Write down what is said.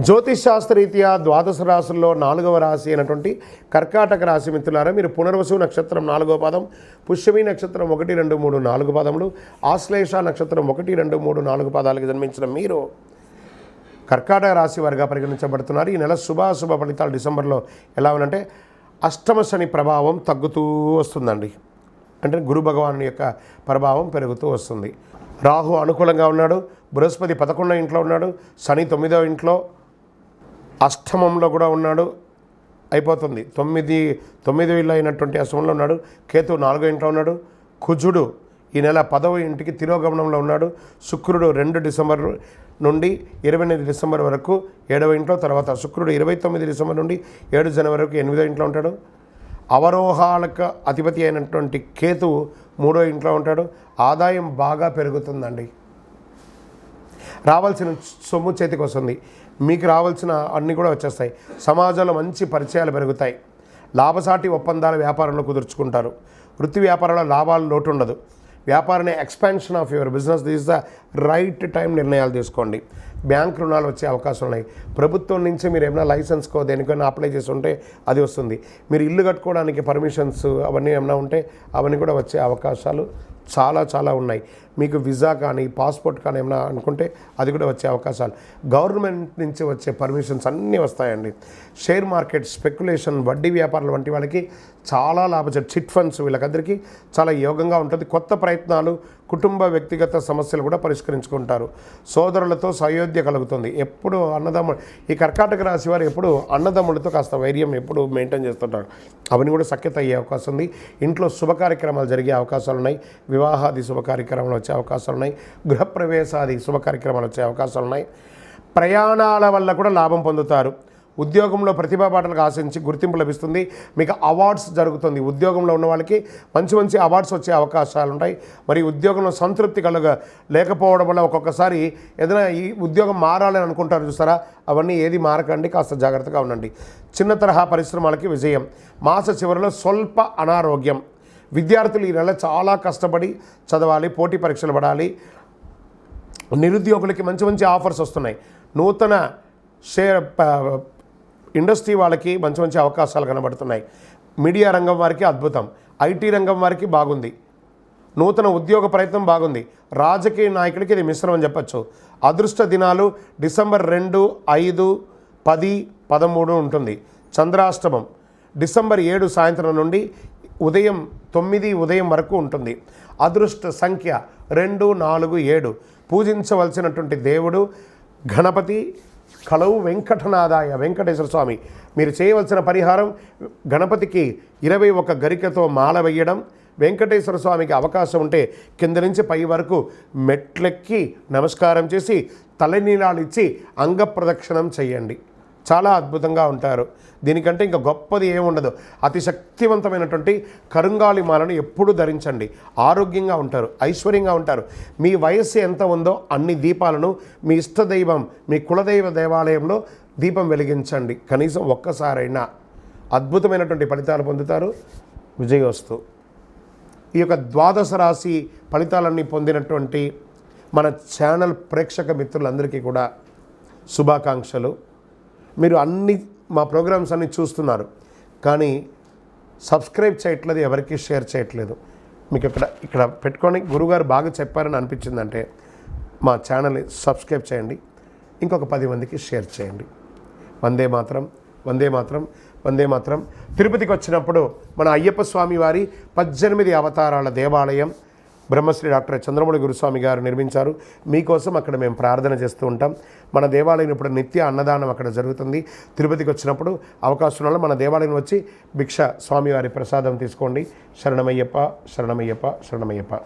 జ్యోతిష్ ద్వాదశ రాశుల్లో నాలుగవ రాశి అయినటువంటి కర్కాటక రాశి మిత్రులారా మీరు పునర్వసు నక్షత్రం నాలుగో పాదం పుష్యమి నక్షత్రం ఒకటి రెండు మూడు నాలుగు పాదములు ఆశ్లేష నక్షత్రం ఒకటి రెండు మూడు నాలుగు పాదాలకు జన్మించిన మీరు కర్కాటక రాశి వారిగా పరిగణించబడుతున్నారు. ఈ నెల శుభాశుభ ఫలితాలు డిసెంబర్లో ఎలా ఉందంటే అష్టమ శని ప్రభావం తగ్గుతూ వస్తుందండి. అంటే గురు భగవాను యొక్క ప్రభావం పెరుగుతూ వస్తుంది. రాహు అనుకూలంగా ఉన్నాడు బృహస్పతి పదకొండో ఇంట్లో ఉన్నాడు శని తొమ్మిదో ఇంట్లో అష్టమంలో కూడా ఉన్నాడు అయిపోతుంది. తొమ్మిది తొమ్మిది ఇల్లు అయినటువంటి అష్టమంలో ఉన్నాడు. కేతు నాలుగో ఇంట్లో ఉన్నాడు. కుజుడు ఈ నెల పదవ ఇంటికి తిరోగమనంలో ఉన్నాడు. శుక్రుడు రెండు డిసెంబర్ నుండి ఇరవై ఎనిమిది డిసెంబర్ వరకు ఏడవ ఇంట్లో తర్వాత శుక్రుడు ఇరవై తొమ్మిది డిసెంబర్ నుండి ఏడు జనవరి వరకు ఎనిమిదో ఇంట్లో ఉంటాడు. అవరోహాలకు అధిపతి అయినటువంటి కేతువు మూడో ఇంట్లో ఉంటాడు. ఆదాయం బాగా పెరుగుతుందండి. రావాల్సిన సొమ్ము చేతికి వస్తుంది మీకు రావాల్సిన అన్నీ కూడా వచ్చేస్తాయి. సమాజంలో మంచి పరిచయాలు పెరుగుతాయి. లాభసాటి ఒప్పందాల వ్యాపారంలో కుదుర్చుకుంటారు. వృత్తి వ్యాపారంలో లాభాలు లోటు ఉండదు వ్యాపారాన్ని expansion of your business. This the right time నిర్ణయాలు తీసుకోండి. బ్యాంక్ రుణాలు వచ్చే అవకాశం ఉన్నాయి. ప్రభుత్వం నుంచి మీరు ఏమైనా లైసెన్స్కో దేనికైనా అప్లై చేసి ఉంటే అది వస్తుంది. మీరు ఇల్లు కట్టుకోవడానికి పర్మిషన్స్ అవన్నీ ఏమైనా ఉంటే అవన్నీ కూడా వచ్చే అవకాశాలు చాలా చాలా ఉన్నాయి. మీకు వీసా కానీ పాస్పోర్ట్ కానీ ఏమైనా అనుకుంటే అది కూడా వచ్చే అవకాశాలు. గవర్నమెంట్ నుంచి వచ్చే పర్మిషన్స్ అన్నీ వస్తాయండి. షేర్ మార్కెట్ స్పెక్యులేషన్ వడ్డీ వ్యాపారాలు వంటి వాళ్ళకి చాలా లాభం చిట్ ఫండ్స్ వీళ్ళకందరికీ చాలా యోగంగా ఉంటుంది. కొత్త ప్రయత్నాలు కుటుంబ వ్యక్తిగత సమస్యలు కూడా పరిష్కరించుకుంటారు. సోదరులతో సయోధ్య కలుగుతుంది. ఎప్పుడు అన్నదమ్ముడు ఈ కర్కాటక రాశి వారు ఎప్పుడు అన్నదమ్ములతో కాస్త వైర్యం ఎప్పుడు మెయింటైన్ చేస్తుంటారు. అవన్నీ కూడా సఖ్యత అయ్యే అవకాశం ఉంది. ఇంట్లో శుభ కార్యక్రమాలు జరిగే అవకాశాలు ఉన్నాయి. వివాహాది శుభ కార్యక్రమాలు వచ్చే అవకాశాలు ఉన్నాయి. గృహప్రవేశాది శుభ కార్యక్రమాలు వచ్చే అవకాశాలు ఉన్నాయి. ప్రయాణాల వల్ల కూడా లాభం పొందుతారు. ఉద్యోగంలో ప్రతిభా పాటలకు ఆశించి గుర్తింపు లభిస్తుంది. మీకు అవార్డ్స్ జరుగుతుంది. ఉద్యోగంలో ఉన్న వాళ్ళకి మంచి మంచి అవార్డ్స్ వచ్చే అవకాశాలు ఉంటాయి మరి ఉద్యోగంలో సంతృప్తి కలగ లేకపోవడం వల్ల ఒక్కొక్కసారి ఏదైనా ఈ ఉద్యోగం మారాలని అనుకుంటారు చూస్తారా? అవన్నీ ఏది మారకండి. కాస్త జాగ్రత్తగా ఉండండి. చిన్న తరహా పరిశ్రమలకి విజయం. మాస చివరిలో స్వల్ప అనారోగ్యం. విద్యార్థులు ఈ నెల చాలా కష్టపడి చదవాలి పోటీ పరీక్షలు పడాలి. నిరుద్యోగులకి మంచి మంచి ఆఫర్స్ వస్తున్నాయి. నూతన షేర్ ఇండస్ట్రీ వాళ్ళకి మంచి మంచి అవకాశాలు కనబడుతున్నాయి. మీడియా రంగం వారికి అద్భుతం. ఐటీ రంగం వారికి బాగుంది. నూతన ఉద్యోగ ప్రయత్నం బాగుంది. రాజకీయ నాయకులకి ఇది మిశ్రమం చెప్పచ్చు. అదృష్ట దినాలు డిసెంబర్ రెండు ఐదు పది పదమూడు ఉంటుంది. చంద్రాష్టమం. డిసెంబర్ ఏడు సాయంత్రం నుండి ఉదయం తొమ్మిది ఉదయం వరకు ఉంటుంది. అదృష్ట సంఖ్య రెండు నాలుగు ఏడు. పూజించవలసినటువంటి దేవుడు గణపతి కలవు వెంకటనాదాయ వెంకటేశ్వర స్వామి. మీరు చేయవలసిన పరిహారం గణపతికి ఇరవై ఒక గరికతో మాల వేయడం. వెంకటేశ్వర స్వామికి అవకాశం ఉంటే కింద నుంచి పై వరకు మెట్లెక్కి నమస్కారం చేసి తలనీలాలు ఇచ్చి అంగప్రదక్షిణం చేయండి. చాలా అద్భుతంగా ఉంటారు. దీనికంటే ఇంకా గొప్పది ఏముండదు. అతి శక్తివంతమైనటువంటి కరుంగాలి మాలను ఎప్పుడూ ధరించండి. ఆరోగ్యంగా ఉంటారు ఐశ్వర్యంగా ఉంటారు. మీ వయస్సు ఎంత ఉందో అన్ని దీపాలను మీ ఇష్టదైవం మీ కులదైవ దేవాలయంలో దీపం వెలిగించండి. కనీసం ఒక్కసారైనా అద్భుతమైనటువంటి ఫలితాలు పొందుతారు. విజయోస్తు ఈ యొక్క ద్వాదశ రాశి ఫలితాలన్నీ పొందినటువంటి మన ఛానల్ ప్రేక్షక మిత్రులందరికీ కూడా శుభాకాంక్షలు. మీరు అన్ని మా ప్రోగ్రామ్స్ అన్ని చూస్తున్నారు. కానీ సబ్స్క్రైబ్ చేయట్లేదు ఎవరికి షేర్ చేయట్లేదు. మీకు ఇక్కడ ఇక్కడ పెట్టుకొని గురుగారు బాగా చెప్పారని అనిపించిందంటే మా ఛానల్ని సబ్స్క్రైబ్ చేయండి. ఇంకొక పది మందికి షేర్ చేయండి. వందే మాత్రం వందే మాత్రం వందే మాత్రం. తిరుపతికి వచ్చినప్పుడు మన అయ్యప్ప స్వామి వారి పద్దెనిమిది అవతారాల దేవాలయం బ్రహ్మశ్రీ డాక్టర్ చంద్రమౌళి గురుస్వామి గారు నిర్మించారు. మీకోసం అక్కడ మేము ప్రార్థన చేస్తూ ఉంటాం. మన దేవాలయం ఇప్పుడు నిత్య అన్నదానం అక్కడ జరుగుతుంది. తిరుపతికి వచ్చినప్పుడు అవకాశం ఉన్న మన దేవాలయం వచ్చి భిక్ష స్వామివారి ప్రసాదం తీసుకోండి. శరణమయ్యప్ప శరణమయ్యప్ప శరణమయ్యప్ప.